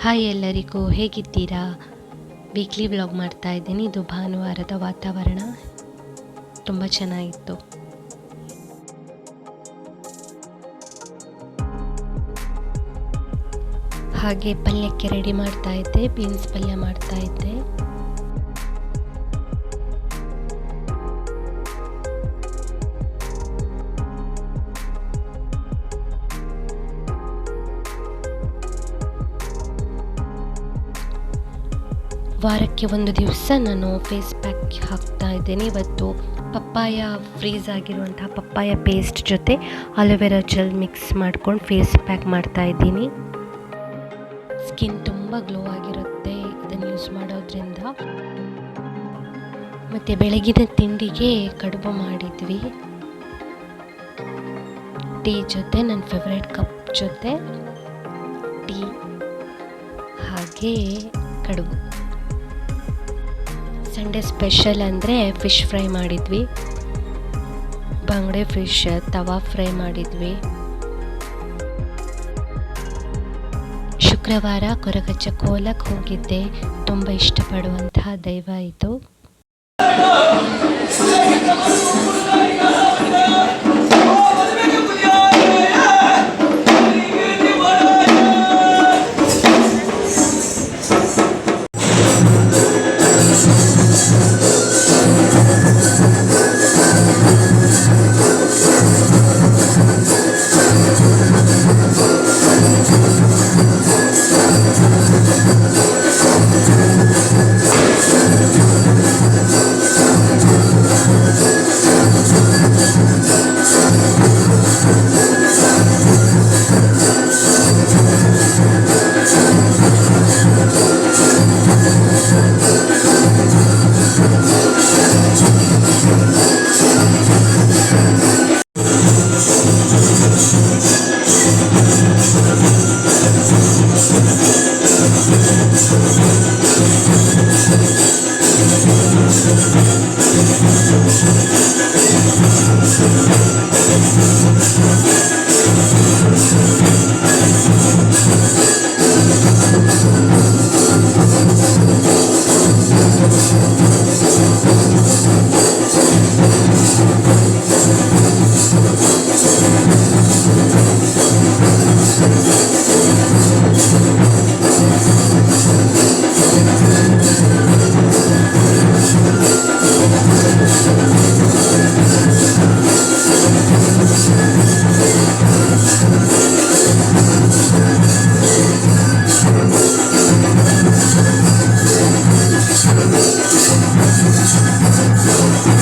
Hi ಎಲ್ಲರಿಗೂ ಹೇಗಿದ್ದೀರಾ? Weekly vlog ಮಾಡ್ತಾ ಇದ್ದೀನಿ. ಇದು ಭಾನುವಾರದ ವಾತಾವರಣ. ತುಂಬ ಚೆನ್ನಾಗಿತ್ತು. ಹಾಗೆ ಪಲ್ಯಕ್ಕೆ ರೆಡಿ ಮಾಡ್ತಾ ಇದ್ದೆ ಬೀನ್ಸ್ ಪಲ್ಯ ಮಾಡ್ತಾ ಇದ್ದೆ. ವಾರಕ್ಕೆ ಒಂದು ದಿವಸ ನಾನು ಫೇಸ್ ಪ್ಯಾಕ್ ಹಾಕ್ತಾ ಇದ್ದೇನೆ. ಇವತ್ತು ಪಪ್ಪಾಯ ಫ್ರೀಸ್ ಆಗಿರುವಂತಹ ಪಪ್ಪಾಯ ಪೇಸ್ಟ್ ಜೊತೆ ಅಲೋವೆರಾ ಜೆಲ್ ಮಿಕ್ಸ್ ಮಾಡ್ಕೊಂಡು ಫೇಸ್ ಪ್ಯಾಕ್ ಮಾಡ್ತಾ ಇದ್ದೀನಿ. ಸ್ಕಿನ್ ತುಂಬ ಗ್ಲೋ ಆಗಿರುತ್ತೆ ಇದನ್ನು ಯೂಸ್ ಮಾಡೋದ್ರಿಂದ. ಮತ್ತು ಬೆಳಗಿನ ತಿಂಡಿಗೆ ಕಡುಬು ಮಾಡಿದ್ವಿ. ಟೀ ಜೊತೆ, ನನ್ನ ಫೇವ್ರೇಟ್ ಕಪ್ ಜೊತೆ, ಟೀ ಹಾಗೆ ಕಡುಬು. ಸಂಡೇ ಸ್ಪೆಷಲ್ ಅಂದರೆ ಫಿಶ್ ಫ್ರೈ ಮಾಡಿದ್ವಿ. ಬಂಗಡೆ ಫಿಶ್, ತವಾ ಫ್ರೈ ಮಾಡಿದ್ವಿ. ಶುಕ್ರವಾರ ಕೊರಗಚ್ಚ ಕೋಲಕ್ಕೆ ಹೋಗಿದ್ದೆ. ತುಂಬ ಇಷ್ಟಪಡುವಂತಹ ದೈವ ಇದು. Thank you. Thank you.